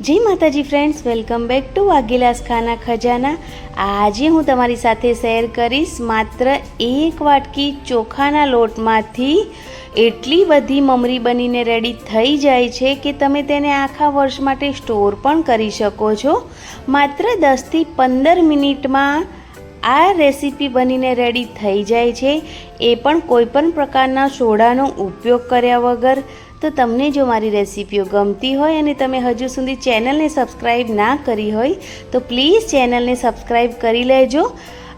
જય Mataji friends welcome back to Vaghela's Khana Khazana. આજે હું તમારી સાથે શેર કરીશ માત્ર એક વાટકી ચોખાના લોટમાંથી. એટલી બધી મમરી બનીને રેડી થઈ જાય છે કે તમે તેને આખા વર્ષ માટે સ્ટોર પણ કરી શકો છો. માત્ર દસથી પંદર મિનિટમાં આ રેસીપી બનીને રેડી થઈ જાય છે. એ પણ કોઈપણ પ્રકારના સોડાનો ઉપયોગ કર્યા વગર. તો તમને જો મારી રેસીપીઓ ગમતી હોય અને તમે હજુ સુધી ચેનલને સબસ્ક્રાઈબ ના કરી હોય, તો પ્લીઝ ચેનલને સબસ્ક્રાઈબ કરી લેજો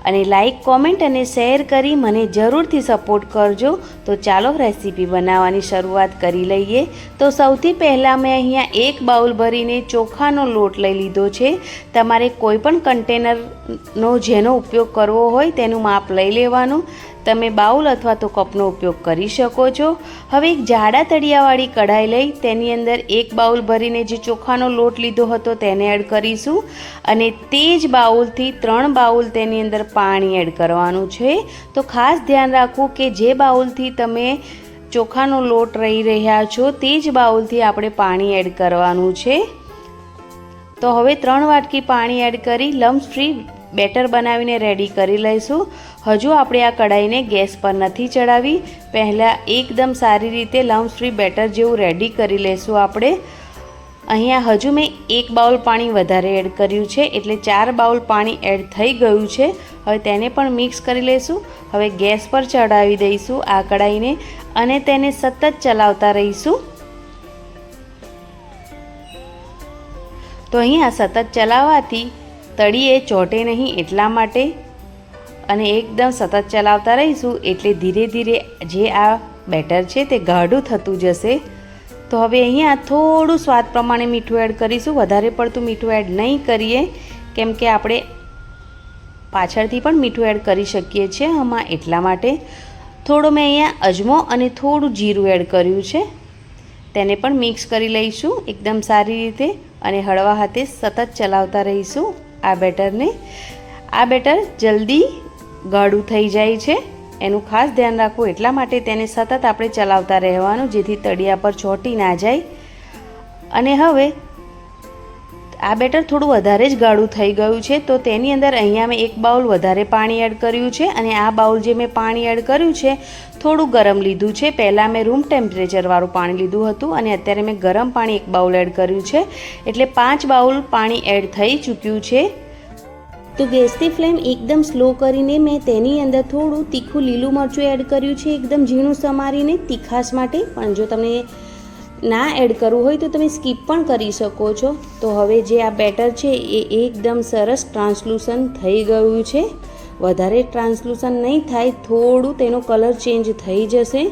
અને લાઈક કોમેન્ટ અને શેર કરી મને જરૂરથી સપોર્ટ કરજો. તો ચાલો રેસીપી બનાવવાની શરૂઆત કરી લઈએ. તો સૌથી પહેલાં મેં અહીંયા એક બાઉલ ભરીને ચોખાનો લોટ લઈ લીધો છે. તમારે કોઈ પણ કન્ટેનરનો જેનો ઉપયોગ કરવો હોય તેનું માપ લઈ લેવાનું. તમે બાઉલ અથવા તો કપનો ઉપયોગ કરી શકો છો. હવે એક જાડા તળિયાવાળી કઢાઈ લઈ, તેની અંદર એક બાઉલ ભરીને જે ચોખાનો લોટ લીધો હતો તેને એડ કરીશું. અને તે જ બાઉલથી ત્રણ બાઉલ તેની અંદર પાણી એડ કરવાનું છે. તો ખાસ ધ્યાન રાખવું કે જે બાઉલથી તમે ચોખાનો લોટ રહી રહ્યા છો, તે જ બાઉલથી આપણે પાણી એડ કરવાનું છે. તો હવે ત્રણ વાટકી પાણી એડ કરી, લમ્સ ફ્રી બેટર બનાવીને રેડી કરી લઈશું. હજુ આપણે આ કઢાઈને ગેસ પર નથી ચડાવી. પહેલાં એકદમ સારી રીતે લમ્સ ફ્રી બેટર જેવું રેડી કરી લઈશું આપણે. અહીંયા હજુ મેં એક બાઉલ પાણી વધારે એડ કર્યું છે, એટલે ચાર બાઉલ પાણી એડ થઈ ગયું છે. હવે તેને પણ મિક્સ કરી લઈશું. હવે ગેસ પર ચડાવી દઈશું આ કઢાઈને અને તેને સતત ચલાવતા રહીશું. તો અહીંયા સતત ચલાવવાથી તળીએ ચોટે નહીં એટલા માટે અને એકદમ સતત ચલાવતા રહીશું એટલે ધીરે ધીરે જે આ બેટર છે તે ગાઢું થતું જશે. તો હવે અહીંયા થોડું સ્વાદ પ્રમાણે મીઠું એડ કરીશું. વધારે પડતું મીઠું એડ નહીં કરીએ, કેમ કે આપણે પાછળથી પણ મીઠું એડ કરી શકીએ છીએ આમાં એટલા માટે. થોડો મેં અહીંયા અજમો અને થોડું જીરું એડ કર્યું છે. તેને પણ મિક્સ કરી લઈશું એકદમ સારી રીતે અને હળવા હાથે સતત ચલાવતા રહીશું. આ બેટરને. આ બેટર જલ્દી ગાઢું થઈ જાય છે. એનું ખાસ ધ્યાન રાખવું એટલા માટે તેને સતત આપણે ચલાવતા રહેવાનું, જેથી તળિયા પર ચોંટી ના જાય. અને હવે આ બેટર થોડું વધારે જ ગાળું થઈ ગયું છે, તો તેની અંદર અહીંયા મેં એક બાઉલ વધારે પાણી એડ કર્યું છે અને આ બાઉલ જે મેં પાણી એડ કર્યું છે, થોડું ગરમ લીધું છે. પહેલાં મેં રૂમ ટેમ્પરેચરવાળું પાણી લીધું હતું અને અત્યારે મેં ગરમ પાણી એક બાઉલ એડ કર્યું છે, એટલે પાંચ બાઉલ પાણી એડ થઈ ચૂક્યું છે. તો ગેસની ફ્લેમ એકદમ સ્લો કરીને મેં તેની અંદર થોડું તીખું લીલું મરચું એડ કર્યું છે, એકદમ ઝીણું સમારીને તીખાશ માટે. પણ જો તમને ના એડ કરવું હોય તો તમે સ્કીપ પણ કરી શકો છો. તો હવે જે આ બેટર છે એ એકદમ સરસ ટ્રાન્સલુસન થઈ ગયું છે. વધારે ટ્રાન્સલુસન નહીં થાય, થોડું તેનો કલર ચેન્જ થઈ જશે.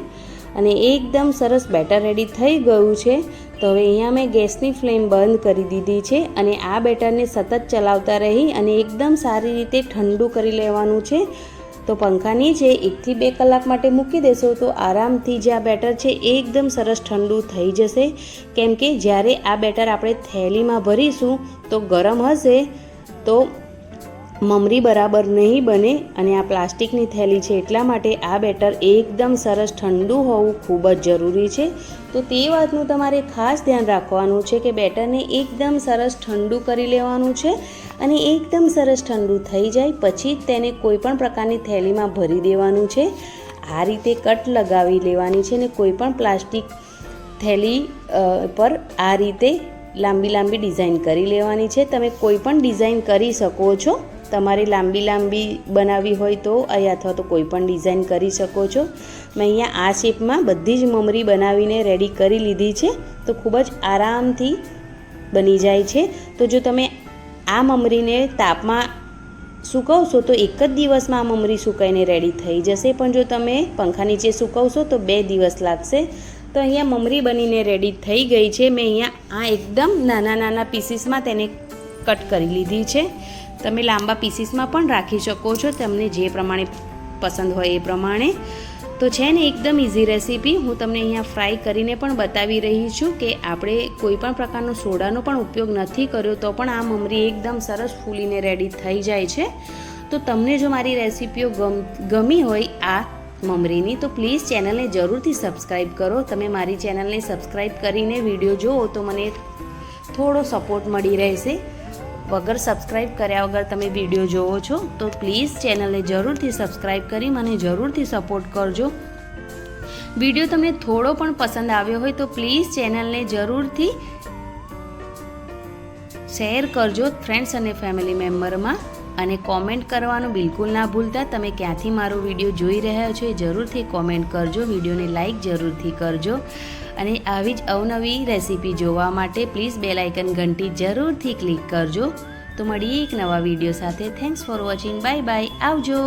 અને એકદમ સરસ બેટર રેડી થઈ ગયું છે. તો હવે અહીંયા મેં ગેસની ફ્લેમ બંધ કરી દીધી છે અને આ બેટરને સતત ચલાવતા રહી અને એકદમ સારી રીતે ઠંડુ કરી લેવાનું છે. તો પંખા નીચે એકથી બે કલાક માટે મૂકી દેશો તો આરામથી જે આ બેટર છે એ એકદમ સરસ ઠંડુ થઈ જશે. કેમ કે જ્યારે આ બેટર આપણે થેલીમાં ભરીશું તો ગરમ હશે તો મમરી બરાબર નહીં બને અને આ પ્લાસ્ટિકની થેલી છે એટલા માટે આ બેટર એકદમ સરસ ઠંડુ હોવું ખૂબ જ જરૂરી છે. તો તે વાતનું તમારે ખાસ ધ્યાન રાખવાનું છે કે બેટરને એકદમ સરસ ઠંડુ કરી લેવાનું છે અને એકદમ સરસ ઠંડુ થઈ જાય પછી જ તેને કોઈપણ પ્રકારની થેલીમાં ભરી દેવાનું છે. આ રીતે કટ લગાવી લેવાની છે ને કોઈ પણ પ્લાસ્ટિક થેલી પર આ રીતે લાંબી લાંબી ડિઝાઇન કરી લેવાની છે. તમે કોઈ પણ ડિઝાઇન કરી શકો છો. તમારે લાંબી લાંબી બનાવવી હોય તો અહીં અથવા તો કોઈ પણ ડિઝાઇન કરી શકો છો. મેં અહીંયા આ શેપમાં બધી જ મમરી બનાવીને રેડી કરી લીધી છે. તો ખૂબ જ આરામથી બની જાય છે. તો જો તમે આ મમરીને તાપમાં સૂકવશો તો એક જ દિવસમાં આ મમરી સુકાઈને રેડી થઈ જશે. પણ જો તમે પંખા નીચે સૂકવશો તો બે દિવસ લાગશે. તો અહીંયા મમરી બનીને રેડી થઈ ગઈ છે. મેં અહીંયા આ એકદમ નાના નાના પીસીસમાં તેને કટ કરી લીધી છે. તમે લાંબા પીસીસમાં પણ રાખી શકો છો તમને જે પ્રમાણે પસંદ હોય એ પ્રમાણે. તો છે ને એકદમ ઇઝી રેસીપી હું તમને અહીંયા ફ્રાય કરીને પણ બતાવી રહી છું કે આપણે કોઈ પણ પ્રકારનો સોડાનો પણ ઉપયોગ નથી કર્યો તો પણ આ મમરી એકદમ સરસ ફૂલીને રેડી થઈ જાય છે. તો તમને જો મારી રેસીપીઓ ગમ, ગમી હોય આ મમરીની, તો પ્લીઝ ચેનલને જરૂરથી સબસ્ક્રાઈબ કરો. તમે મારી ચેનલને સબસ્ક્રાઈબ કરીને વીડિયો જુઓ તો મને થોડો સપોર્ટ મળી રહેશે. વગર સબસ્ક્રાઈબ કર્યા વગર તમે વીડિયો જોવો છો, તો પ્લીઝ ચેનલને જરૂરથી સબસ્ક્રાઇબ કરી મને જરૂરથી સપોર્ટ કરજો. વીડિયો તમને થોડો પણ પસંદ આવ્યો હોય તો પ્લીઝ ચેનલને જરૂરથી શેર કરજો ફ્રેન્ડ્સ અને ફેમિલી મેમ્બરમાં અને કોમેન્ટ કરવાનું બિલકુલ ના ભૂલતા. તમે ક્યાંથી મારો વીડિયો જોઈ રહ્યા છો એ જરૂરથી કોમેન્ટ કરજો, વિડીયોને લાઇક જરૂરથી કરજો. અને આવી જ અવનવી રેસીપી જોવા માટે પ્લીઝ બેલ આઇકન ઘંટી જરૂરથી ક્લિક કરજો. તો મળીએ એક નવા વીડિયો સાથે. Thanks for watching bye bye આવજો.